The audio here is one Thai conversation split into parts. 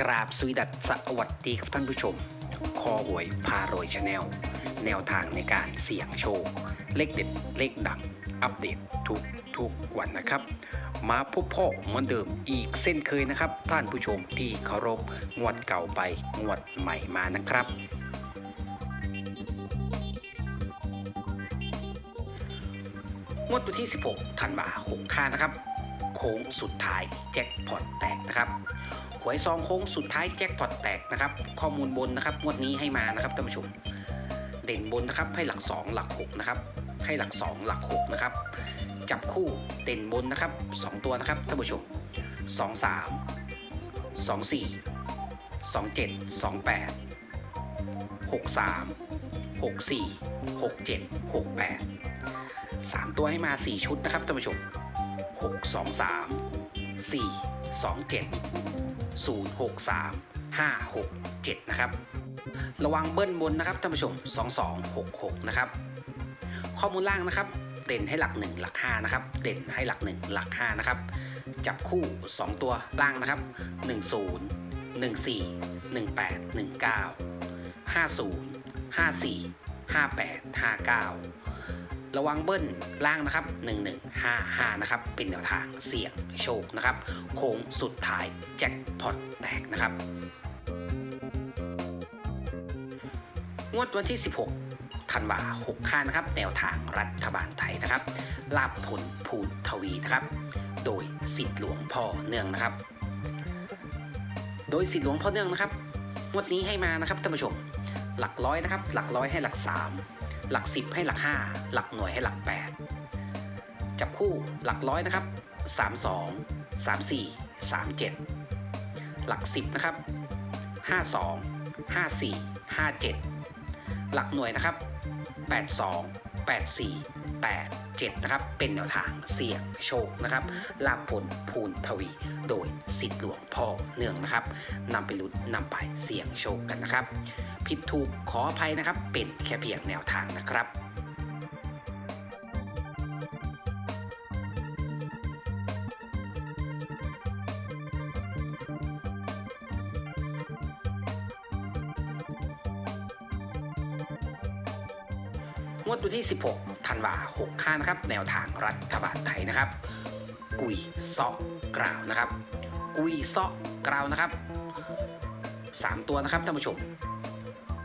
กราบสวีดัสสวัสดีครับท่านผู้ชม คอหวยพารวยชาแนล แนวทางในการเสี่ยงโชค เลขเด็ด เลขดัง อัปเดตทุกทุกวันนะครับ มาพบพ่อเหมือนเดิมอีกเส้นเคยนะครับ ท่านผู้ชมที่เคารพงวดเก่าไปงวดใหม่มานะครับ งวดวันที่ 16ธันวาคมค่านะครับ โค้งสุดท้ายแจ็คพอตแตกนะครับ หวยซองโค้งสุดท้ายแจ็คพอตแตกนะครับ ข้อมูลบนนะครับงวดนี้ให้มานะครับท่านผู้ชม เด่นบนนะครับให้หลัก 2 หลัก6นะครับให้หลัก 2 หลัก6นะครับจับคู่เด่นบนนะครับ 2 ตัวนะครับท่านผู้ชม 2 3 2 4 2 7 2 8 6 3 6 4 6 7 6 8สามตัวให้มา 4 ชุดนะครับท่านผู้ชม 6 2 3 4 2 7 0 6 3 5 6 7นะครับ ระวังเบิ้ลบนนะครับท่านผู้ชม 2 2 6 6 นะครับ ข้อมูลล่างนะครับ เด่นให้หลัก 1 หลัก 5 นะครับ เด่นให้หลัก 1 หลัก 5 นะครับ จับคู่ 2 ตัวล่างนะครับ 1 0 1 4 1 8 1 9 50 54 58 59 ระวังเบิ้ลล่างนะครับ 1155 นะครับ เป็นแนวทางเสี่ยงโชคนะครับ โค้งสุดท้ายแจ็คพอตแตกนะครับ งวดวันที่ 16ธันวา65 นะครับ แนวทางรัฐบาลไทยนะครับ ลาบผลภูทวีนะครับ โดยสิทธิหลวงพ่อเนื่องนะครับ โดยสิทธิหลวงพ่อเนื่องนะครับ งวดนี้ให้มานะครับท่านผู้ชม หลักร้อยนะครับ หลักร้อยให้หลัก 3 หลัก 10 ให้หลัก 5 หลักหน่วยให้หลัก 8 จับคู่หลักร้อยนะครับ 32 34 37 หลัก 10 นะครับ 52 54 57 หลักหน่วยนะครับ 82 84 87 นะครับ เป็นแนวทางเสี่ยงโชคนะครับลาภผลภูนทวี โดยสิทธิหลวงพ่อเนื่องนะครับนำไปลุ้นนำไปเสี่ยงโชคกันนะครับ ผิดถูกขออภัยนะครับ เป็นแค่เพียงแนวทางนะครับ งวดวันที่ 16ธันวา65นะครับ แนวทางรัฐบาลไทยนะครับ กุยซอกกราวนะครับ กุยซอกกราวนะครับ 3 ตัวนะครับท่านผู้ชม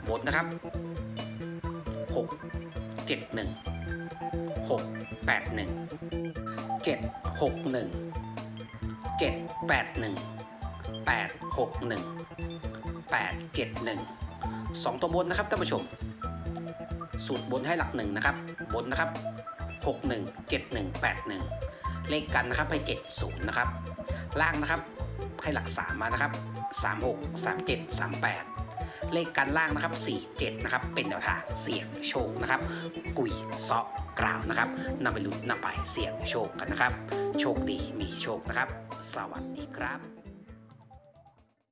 บนนะครับ 6 7 1 6 8 1 7 6 1 7 8 1 8 6 1 8 7 1 2 ตัวบนนะครับท่านผู้ชม สูตรบนให้หลักหนึ่งนะครับ บนนะครับ 61 71 81 เลขกันนะครับให้70นะครับ ล่างนะครับให้หลัก 3 มานะครับ 36 37 38 เลขกันล่างนะครับ 47 นะครับ เป็นแนวทางเสี่ยงโชคนะครับ กุยซอกกราวนะครับนำไปลุ้นนำไปเสี่ยงโชคกันนะครับ โชคดีมีโชคนะครับ สวัสดีครับ